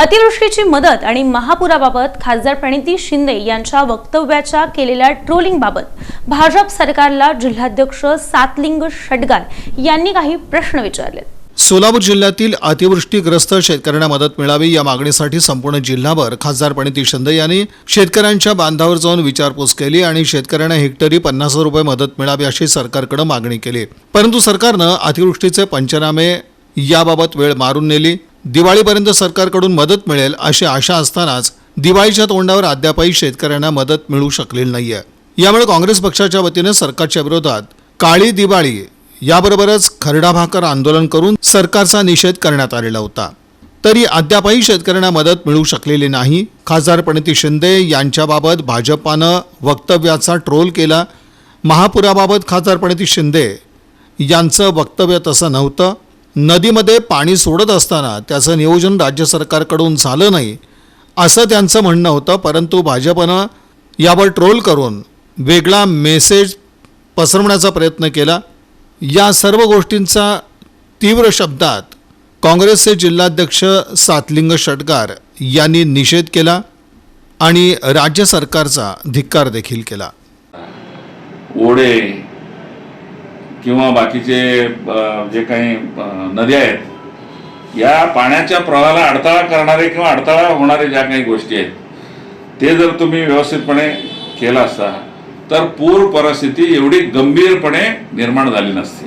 अतिवृष्टीची मदत आणि महापुराबाबत खासदार प्रणिती शिंदे यांच्या वक्तव्याच्या केलेल्या ट्रोलिंगबाबत भाजप सरकारला जिल्हाध्यक्ष सातलिंग षटगार यांनी काही प्रश्न विचारले. सोलापूर जिल्ह्यातील अतिवृष्टीग्रस्त शेतकऱ्यांना मदत मिळावी या मागणीसाठी संपूर्ण जिल्हाभर खासदार प्रणिती शिंदे यांनी शेतकऱ्यांच्या बांधावर जाऊन विचारपूस केली आणि शेतकऱ्यांना हेक्टरी पन्नास हजार रुपये मदत मिळावी अशी सरकारकडे मागणी केली. परंतु सरकारनं अतिवृष्टीचे पंचनामे याबाबत वेळ मारून नेली. दिवाळीपर्यंत सरकारकडून मदत मिळेल अशी आशा असतानाच दिवाळीच्या तोंडावर अद्यापही शेतकऱ्यांना मदत मिळू शकलेली नाही आहे यामुळे काँग्रेस पक्षाच्या वतीने सरकारच्या विरोधात काळी दिवाळी याबरोबरच खरडा भाकर आंदोलन करून सरकारचा निषेध करण्यात आलेला होता. तरी अद्यापही शेतकऱ्यांना मदत मिळू शकलेली नाही. खासदार प्रणिती शिंदे यांच्याबाबत भाजपानं वक्तव्याचा ट्रोल केला. महापुराबाबत खासदार प्रणिती शिंदे यांचं वक्तव्य तसं नव्हतं. नदीमध्ये पाणी सोडत असताना त्याचं नियोजन राज्य सरकारकडून झालं नाही असं त्यांचं म्हणणं होतं. परंतु भाजपनं यावर ट्रोल करून वेगळा मेसेज पसरवण्याचा प्रयत्न केला. या सर्व गोष्टींचा तीव्र शब्दात काँग्रेसचे जिल्हाध्यक्ष सातलिंग षटगार यांनी निषेध केला आणि राज्य सरकारचा धिक्कार देखील केला. ओढे किंवा बाकीचे जे काही नद्या आहेत या पाण्याच्या प्रवाहाला अडथळा करणारे किंवा अडथळा होणारे ज्या काही गोष्टी आहेत ते जर तुम्ही व्यवस्थितपणे केला असता तर पूर परिस्थिती एवढी गंभीरपणे निर्माण झाली नसते.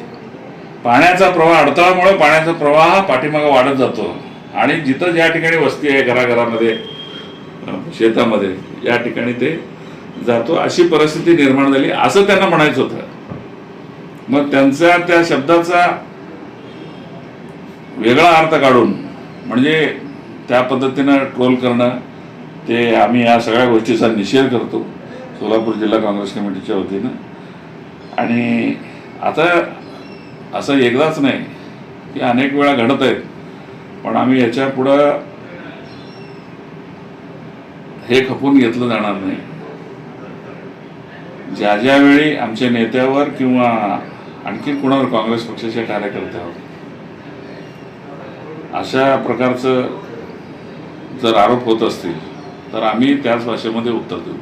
पाण्याचा प्रवाह अडथळामुळे पाण्याचा प्रवाह पाठीमागं वाढत जातो आणि जिथं ज्या ठिकाणी वस्ती आहे घराघरामध्ये शेतामध्ये या ठिकाणी ते जातो. अशी परिस्थिती निर्माण झाली असं त्यांना म्हणायचं होतं. मग त्यांचा त्या शब्दाचा वेगळा अर्थ काढून म्हणजे त्या पद्धतीनं ट्रोल करणं ते आम्ही या सगळ्या गोष्टीचा निषेध करतो सोलापूर जिल्हा काँग्रेस कमिटीच्या वतीनं. आणि आता असं एकदाच नाही की अनेक वेळा घडत आहेत पण आम्ही याच्या पुढं हे खपून घेतलं जाणार नाही. ज्या ज्यावेळी आमच्या नेत्यावर किंवा आणखी कुणावर काँग्रेस पक्षाच्या कार्यकर्त्यावर अशा प्रकारचं जर आरोप होत असतील तर आम्ही त्याच भाषेमध्ये उत्तर देऊ.